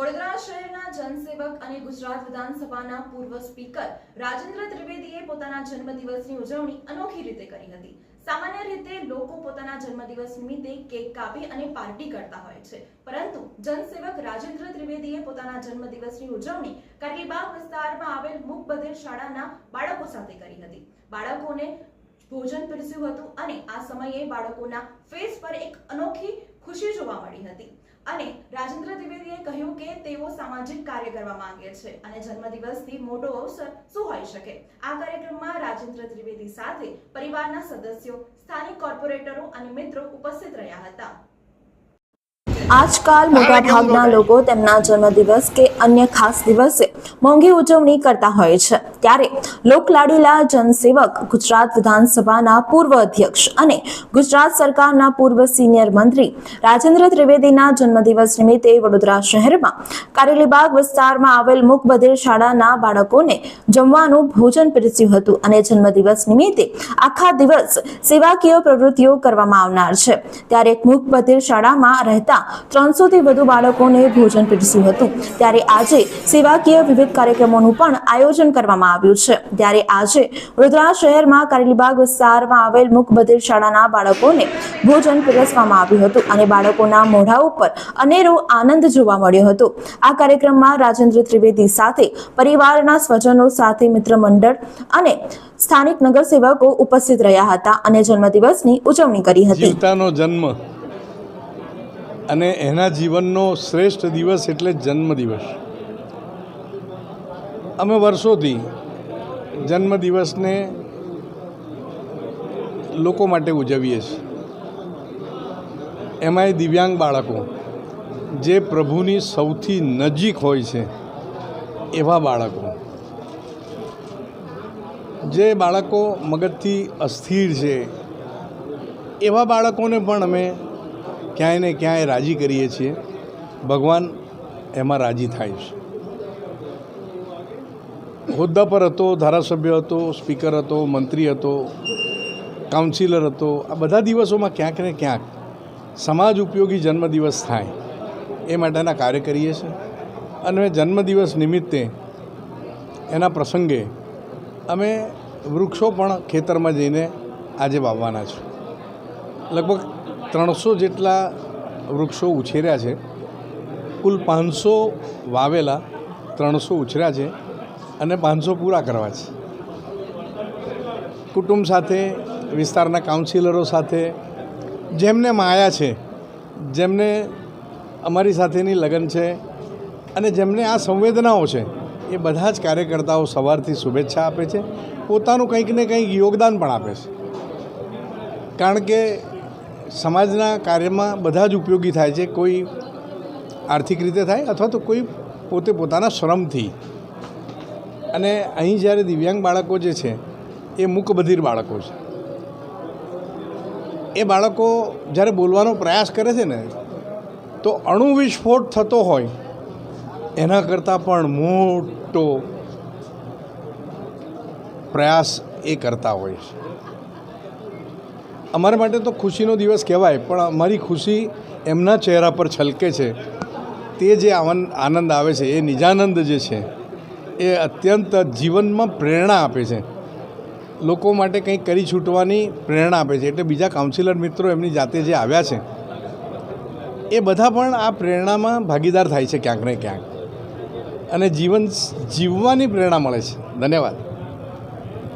વડોદરા શહેરના જનસેવક અને ગુજરાત વિધાનસભાના પૂર્વ સ્પીકર રાજેન્દ્ર ત્રિવેદીએ પોતાના જન્મદિવસની ઉજવણી અનોખી રીતે કરી હતી. સામાન્ય રીતે લોકો પોતાના જન્મદિવસ નિમિત્તે કેક કાપી અને પાર્ટી કરતા હોય છે. પરંતુ જનસેવક રાજેન્દ્ર ત્રિવેદીએ પોતાના જન્મદિવસની ઉજવણી કારેલીબાગ વિસ્તારમાં આવેલ મુખબધેર શાળાના બાળકો સાથે કરી હતી. બાળકોને ભોજન પીરસ્યું હતું અને આ સમયે બાળકોના ફેસ પર એક અનોખી ખુશી જોવા મળી હતી. અને રાજેન્દ્ર ત્રિવેદીએ કહ્યું કે તેઓ સામાજિક કાર્ય કરવા માંગે છે અને જન્મદિવસથી મોટો અવસર શું હોઈ શકે. આ કાર્યક્રમમાં રાજેન્દ્ર ત્રિવેદી સાથે પરિવારના સદસ્યો, સ્થાનિક કોર્પોરેટરો અને મિત્રો ઉપસ્થિત રહ્યા હતા. આજકાલ મોટાભાગના લોકો તેમના જન્મદિવસ કે અન્ય ખાસ દિવસે મોંઘી ઉજવણી કરતા હોય છે. ત્યારે લોકલાડીલા જનસેવક ગુજરાત વિધાનસભાના પૂર્વ અધ્યક્ષ અને ગુજરાત સરકારના પૂર્વ સિનિયર મંત્રી રાજેન્દ્ર ત્રિવેદીના જન્મદિવસ નિમિત્તે વડોદરા શહેરમાં કારેલીબાગ વિસ્તારમાં આવેલ મુકબધિર શાળાના બાળકોને જમવાનું ભોજન પીરસ્યું હતું અને જન્મદિવસ નિમિત્તે આખા દિવસ સેવાકીય પ્રવૃત્તિઓ કરવામાં આવનાર છે. ત્યારે મુકબધિર શાળામાં રહેતા ત્રણસોથી વધુ બાળકોને ભોજન પીરસ્યું હતું. ત્યારે આજે સેવાકીય વિવિધ કાર્યક્રમોનું પણ આયોજન કરવામાં આવ્યું છે. ત્યારે આજે વડોદરા શહેરમાં કારેલીબાગ વિસ્તારમાં આવેલ મુકબધિર શાળાના બાળકોને ભોજન પીરસવામાં આવ્યું હતું અને બાળકોના મોઢા ઉપર અનેરો આનંદ જોવા મળ્યો હતો. આ કાર્યક્રમમાં રાજેન્દ્ર ત્રિવેદી સાથે પરિવારના સ્વજનો સાથે મિત્ર મંડળ અને સ્થાનિક નગરસેવકો ઉપસ્થિત રહ્યા હતા અને જન્મદિવસની ઉજવણી કરી હતી. જન્મ અને એના જીવનનો શ્રેષ્ઠ દિવસ એટલે જન્મદિવસ. અમે વર્ષોથી જન્મદિવસને લોકો માટે ઉજવીએ છીએ. એમાંય દિવ્યાંગ બાળકો, જે પ્રભુની સૌથી નજીક હોય છે, એવા બાળકો. જે બાળકો મગજથી અસ્થિર છે, એવા બાળકોને પણ અમે ક્યાંય ને ક્યાંય રાજી કરીએ છીએ. ભગવાન એમાં રાજી થાય છે. હોદ્દા પર હતો, ધારાસભ્ય હતો, સ્પીકર હતો, મંત્રી હતો, કાઉન્સિલર હતો. આ બધા દિવસોમાં ક્યાંક ને ક્યાંક સમાજ ઉપયોગી જન્મદિવસ થાય. એ માટેના કાર્ય કરીએ છીએ. અને જન્મદિવસ નિમિત્તે એના પ્રસંગે અમે વૃક્ષો પણ ખેતરમાં જઈને આજે વાવવાના છે. લગભગ ત્રણસો જેટલા વૃક્ષો ઉછેર્યા છે. કુલ પાંચસો વાવેલા ત્રણસો ઉછર્યા છે. અને પાંચસો પૂરા કરવા છે. કુટુંબ સાથે, વિસ્તારના કાઉન્સિલરો સાથે, જેમને માયા છે, જેમને અમારી સાથેની લગન છે અને જેમને આ સંવેદનાઓ છે, એ બધા જ કાર્યકર્તાઓ સવારથી શુભેચ્છા આપે છે. પોતાનું કંઈક ને કંઈક યોગદાન પણ આપે છે. કારણ કે સમાજના કાર્યમાં બધા જ ઉપયોગી થાય છે. કોઈ આર્થિક રીતે થાય અથવા તો કોઈ પોતે પોતાના શ્રમથી. અને અહીં જ્યારે દિવ્યાંગ બાળકો જે છે, એ મૂકબધિર બાળકો છે. એ બાળકો જ્યારે બોલવાનો પ્રયાસ કરે છે ને, તો અણુ વિસ્ફોટ થતો હોય, એના કરતાં પણ મોટો પ્રયાસ એ કરતા હોય છે. અમારા માટે તો ખુશીનો દિવસ કહેવાય, પણ અમારી ખુશી એમના ચહેરા પર છલકે છે. તે જે આનંદ આવે છે, એ નિજાનંદ જે છે એ અત્યંત જીવનમાં પ્રેરણા આપે છે. લોકો માટે કંઈક કરી છૂટવાની પ્રેરણા આપે છે. એટલે બીજા કાઉન્સિલર મિત્રો એમની જાતે જે આવ્યા છે, એ બધા પણ આ પ્રેરણામાં ભાગીદાર થાય છે ક્યાંક ને ક્યાંક. અને જીવન જીવવાની પ્રેરણા મળે છે. ધન્યવાદ.